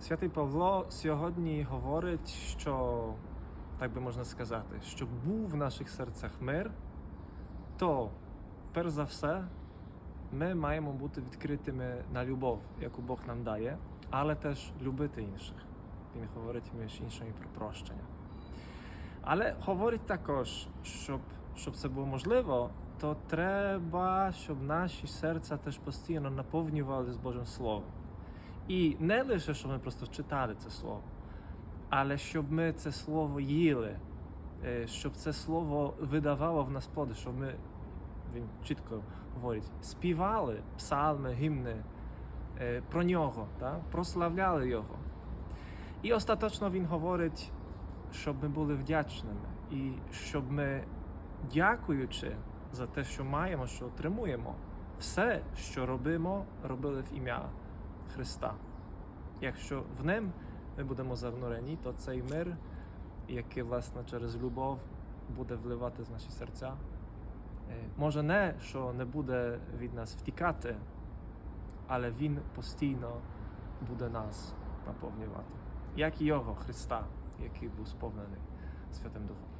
Святий Павло сьогодні говорить, що, так би можна сказати, щоб був в наших серцях мир, то перш за все ми маємо бути відкритими на любов, яку Бог нам дає, але теж любити інших. Він говорить між іншими про прощення. Але говорить також, щоб, щоб це було можливо, то треба, щоб наші серця теж постійно наповнювали з Божим Словом. І не лише, щоб ми просто читали це слово, але щоб ми це слово їли, е, щоб це слово видавало в нас плоди, щоб ми, він чітко говорить, співали псалми, гімни е, про нього, так? прославляли його. І остаточно він говорить, щоб ми були вдячними, і щоб ми, дякуючи за те, що маємо, що отримуємо, все, що робимо, робили в ім'я Христа. Якщо в ним ми будемо занурені, то цей мир, який власне через любов буде вливати з наші серця, е, може не, що не буде від нас втікати, але він постійно буде нас наповнювати, як і його Христа, який був сповнений Святим Духом.